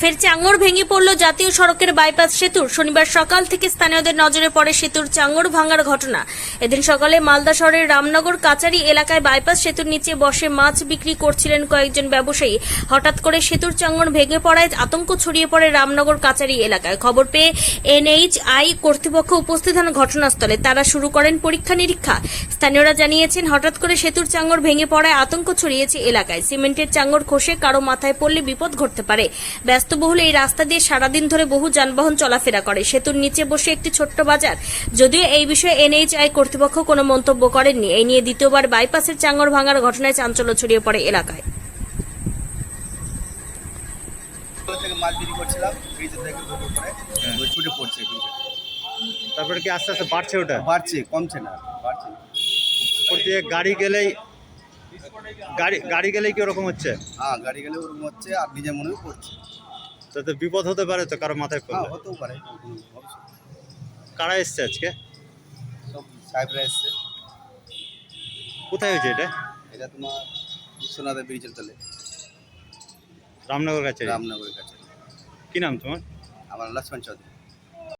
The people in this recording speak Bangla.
ফের চাঙ্গর ভেঙে পড়ল জাতীয় সড়কের বাইপাস সেতুর। শনিবার সকাল থেকে স্থানীয়দের নজরে পড়ে সেতুর চাঙ্গর ভাঙার ঘটনা। এদিন সকালে মালদা শহরের রামনগর কাচারি এলাকায় বাইপাস সেতুর নিচে বসে মাছ বিক্রি করছিলেন কয়েকজন ব্যবসায়ী। হঠাৎ করে সেতুর চাঙ্গর ভেঙে পড়ায় আতঙ্ক ছড়িয়ে পড়ে রামনগর কাচারি এলাকায়। খবর পেয়ে এনএইচআই কর্তৃপক্ষ উপস্থিত হন ঘটনাস্থলে। তারা শুরু করেন পরীক্ষা নিরীক্ষা। স্থানীয়রা জানিয়েছেন, হঠাৎ করে সেতুর চাঙ্গর ভেঙে পড়ায় আতঙ্ক ছড়িয়েছে এলাকায়। সিমেন্টের চাঙ্গর খসে কারও মাথায় পড়লে বিপদ ঘটতে পারে। ব্যস্তবহুল এই রাস্তা দিয়ে সারাদিন ধরে বহু যানবাহন চলাফেরা করে। সেতুর নিচে বসে একটি ছোট্ট বাজার। যদিও এই বিষয়ে এনএইচআই কর্তৃপক্ষ কোনো মন্তব্য করেননি। এই নিয়ে দ্বিতীয়বার বাইপাসের চাঙ্গর ভাঙার ঘটনায় চাঞ্চল্য ছড়িয়ে পড়ে এলাকায়। ব্রিজে তারপরে কি আস্তে আস্তে বাড়ছে ওটা? বাড়ছে কমছে না বাড়ছে। গাড়ি গেলেই গাড়ি গাড়ি গেলেই কি ওরকম হচ্ছে? হ্যাঁ গাড়ি গেলে ওরকম হচ্ছে আর নিজের মনেও পড়ছে। তাতে বিপদ হতে পারে তো কারও মাথায় হ্যাঁ পড়লে হতেও পারে কারা এসছে আজকে? সাহেবরা এসছে। কোথায় হয়েছে এটা? এটা তোমার বিশ্বনাথের ব্রিজের তলে। রামনগর কাছে? রামনগরের কাছে। কি নাম তোমার? আমার লক্ষ্মণ চৌধুরী।